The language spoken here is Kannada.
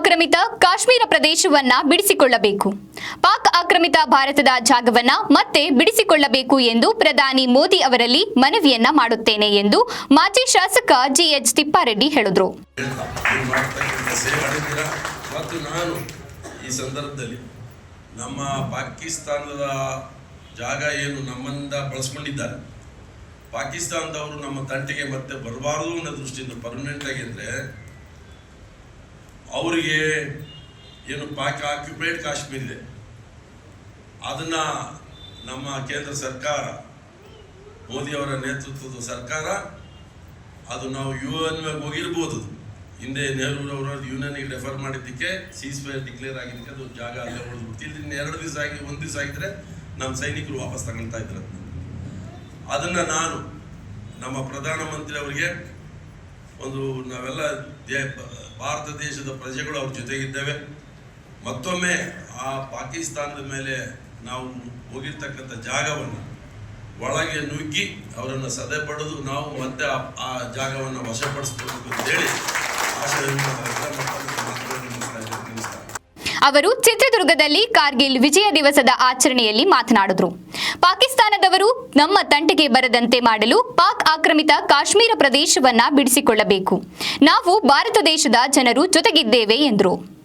ಆಕ್ರಮಿತ ಕಾಶ್ಮೀರ ಪ್ರದೇಶವನ್ನ ಬಿಡಿಸಿಕೊಳ್ಳಬೇಕು. ಪಾಕ್ ಆಕ್ರಮಿತ ಭಾರತದ ಜಾಗವನ್ನ ಮತ್ತೆ ಬಿಡಿಸಿಕೊಳ್ಳಬೇಕು ಎಂದು ಪ್ರಧಾನಿ ಮೋದಿ ಅವರಲ್ಲಿ ಮನವಿಯನ್ನ ಮಾಡುತ್ತೇನೆ ಎಂದು ಮಾಜಿ ಶಾಸಕ ಜಿಎಚ್ ತಿಪ್ಪಾರೆಡ್ಡಿ ಹೇಳಿದರು. ನಾನು ಈ ಸಂದರ್ಭದಲ್ಲಿ ನಮ್ಮ ಪಾಕಿಸ್ತಾನದ ಜಾಗ ಏನು ನಮ್ಮಿಂದ ಬಳಸ್ಕೊಂಡಿದ್ದಾರೆ. ಪಾಕಿಸ್ತಾನದವರು ನಮ್ಮ ತಂಟೆಗೆ ಮತ್ತೆ ಬರಬಾರದು ಅನ್ನೋ ದೃಷ್ಟಿಯಿಂದ ಪರ್ಮನೆಂಟ್ ಆಗಿ ಅಂದರೆ ಅವರಿಗೆ ಏನು ಪಾಕ್ ಆಕ್ಯುಪೈಡ್ ಕಾಶ್ಮೀರ ಇದೆ. ಅದನ್ನ ನಮ್ಮ ಕೇಂದ್ರ ಸರ್ಕಾರ ಮೋದಿಯವರ ನೇತೃತ್ವದ ಸರ್ಕಾರ, ಅದು ನಾವು ಯು ಎನ್ ಹೋಗಿರ್ಬೋದು. ಹಿಂದೆ ನೆಹರೂರವರು ಯುಎನ್ಗೆ ರೆಫರ್ ಮಾಡಿದ್ದಕ್ಕೆ ಸೀಸ್ ಫೈರ್ ಡಿಕ್ಲೇರ್ ಆಗಿದ್ದಕ್ಕೆ ಅದು ಜಾಗ ಅಲ್ಲೇ ಉಳಿದ್ಬಿಡ್ತು. ಇಲ್ಲಿ ಎರಡು ದಿವಸ ಆಗಿ, ಒಂದು ದಿವಸ ಆಗಿದ್ರೆ ನಮ್ಮ ಸೈನಿಕರು ವಾಪಸ್ ತಗೊಳ್ತಾ ಇದ್ರು. ಅದನ್ನ ನಾನು ನಮ್ಮ ಪ್ರಧಾನಮಂತ್ರಿ ಅವರಿಗೆ ಒಂದು ನಾವೆಲ್ಲ ಭಾರತ ದೇಶದ ಪ್ರಜೆಗಳು ಅವ್ರ ಜೊತೆಗಿದ್ದೇವೆ. ಮತ್ತೊಮ್ಮೆ ಆ ಪಾಕಿಸ್ತಾನದ ಮೇಲೆ ನಾವು ಹೋಗಿರ್ತಕ್ಕಂಥ ಜಾಗವನ್ನು ಒಳಗೆ ನುಗ್ಗಿ ಅವರನ್ನು ಸದೆ ಪಡೆದು ನಾವು ಮತ್ತೆ ಆ- ಜಾಗವನ್ನು ಅಂತ ಅಂತೇಳಿ ಆಶಯವನ್ನು ಅವರು ಚಿತ್ರದುರ್ಗದಲ್ಲಿ ಕಾರ್ಗಿಲ್ ವಿಜಯ ದಿವಸದ ಆಚರಣೆಯಲ್ಲಿ ಮಾತನಾಡಿದರು. ಪಾಕಿಸ್ತಾನದವರು ನಮ್ಮ ತಂಟೆಗೆ ಬರದಂತೆ ಮಾಡಲು ಪಾಕ್ ಆಕ್ರಮಿತ ಕಾಶ್ಮೀರ ಪ್ರದೇಶವನ್ನ ಬಿಡಿಸಿಕೊಳ್ಳಬೇಕು. ನಾವು ಭಾರತ ದೇಶದ ಜನರು ಜೊತೆಗಿದ್ದೇವೆ ಎಂದರು.